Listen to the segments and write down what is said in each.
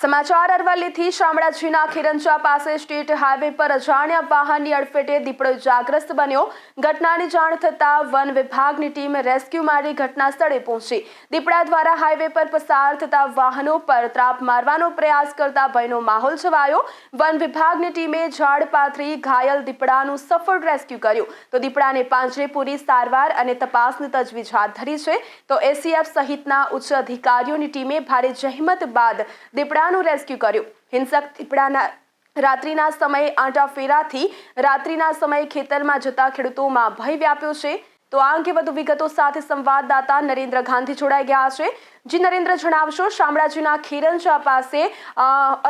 સમાચાર અરવલ્લીથી શામળાજીના ખીરંચા પાસે state highway પર અજાણ્યા વાહનની અડફેટે દીપડો ઇજાગ્રસ્ત બન્યો. ઘટનાની જાણ થતાં વન વિભાગની ટીમ રેસ્ક્યુ માટે ઘટના સ્થળે પહોંચી. દીપડા દ્વારા હાઈવે પર પસાર થતા વાહનો પર ત્રાપ મારવાનો પ્રયાસ કરતા ભયનો માહોલ છવાયો. વન વિભાગની ટીમે ઝાડ પાથરી ઘાયલ દીપડાનું સફળ રેસ્ક્યુ કર્યું. તો દીપડાને પાંજરે પૂરી સારવાર અને તપાસની તજવીજ હાથ ધરી છે. તો એસીએફ સહિતના ઉચ્ચ અધિકારીઓની ટીમે ભારે જહેમત બાદ દીપડાનું રેસ્ક્યુ કર્યું. હિંસક દીપડાના રાત્રિના સમયે આંટા ફેરાથી, રાત્રિના સમયે ખેતરમાં જતા ખેડૂતોમાં ભય વ્યાપ્યો છે. તો આ અંગે વધુ વિગતો સાથે સંવાદદાતા નરેન્દ્ર ગાંધી જોડાઈ ગયા છે. જી નરેન્દ્ર, જણાવશો, શામળાજીના ખીરંજા પાસે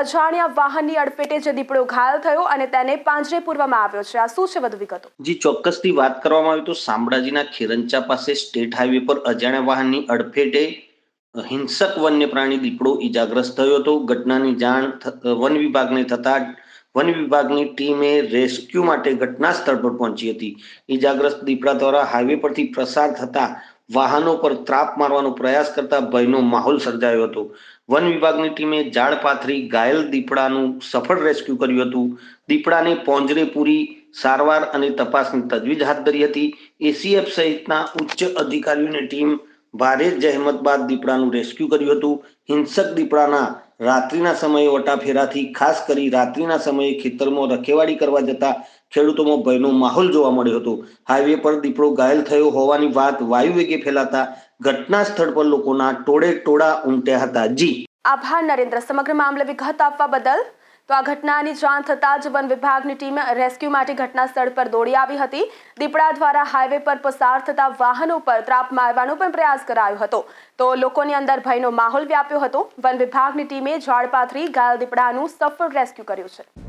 અજાણ્યા વાહનની અડફેટે જે દીપડો ઘાયલ થયો અને તેને પાંજરે પૂરવામાં આવ્યો છે. આ શું છે વધુ વિગતો? જી, ચોક્કસથી વાત કરવામાં આવે તો શામળાજીના ખેરંચા પાસે સ્ટેટ હાઈવે પર અજાણ્યા વાહનની અડફેટે હિંસક વન્ય પ્રાણી દીપડો ઈજાગ્રસ્ત થયો હતો. ઘટનાની જાણ વન વિભાગને થતા વન વિભાગની ટીમે રેસ્ક્યુ માટે ઘટના સ્થળ પર પહોંચી હતી. ઈજાગ્રસ્ત દીપડા દ્વારા હાઈવે પરથી પ્રસાર થતા વાહનો પર ત્રાપ મારવાનો પ્રયાસ કરતા ભયનો માહોલ સર્જાયો હતો. વન વિભાગની ટીમે ઝાડ પાથરી ઘાયલ દીપડાનું સફળ રેસ્ક્યુ કર્યું હતું. દીપડાને પોંજરે પૂરી સારવાર અને તપાસની તજવીજ હાથ ધરી હતી. એસીએફ સહિતના ઉચ્ચ અધિકારીઓની ટીમ ભારે જહેમત બાદ દીપડાનું રેસ્ક્યુ કર્યું હતું. હિંસક દીપડાના રાત્રિના સમયે વટાફેરાથી, ખાસ કરી રાત્રિના સમયે ખેતરમાં રખેવાળી કરવા જતા ખેડૂતોમાં ભયનો માહોલ જોવા મળ્યો હતો. હાઈવે પર દીપડો ઘાયલ થયો હોવાની વાત વાયુ વેગે ફેલાતા ઘટના સ્થળ પર લોકોના ટોળે ટોળા ઉમટ્યા હતા. જી. આભાર નરેન્દ્ર. સમગ્ર મામલે વિગત આપવા બદલ તો આ ઘટનાની જાણ થતાં જ વન વિભાગની ટીમ રેસ્ક્યુ માટે ઘટના સ્થળ પર દોડી આવી હતી. દીપડા દ્વારા હાઈવે પર પસાર થતા વાહનો પર ત્રાપ મારવાનો પણ પ્રયાસ કરાયો હતો. તો લોકોની અંદર ભયનો માહોલ વ્યાપ્યો હતો. વન વિભાગની ટીમે ઝાડ પાથરી ઘાયલ દીપડાનું સફળ રેસ્ક્યુ કર્યું છે.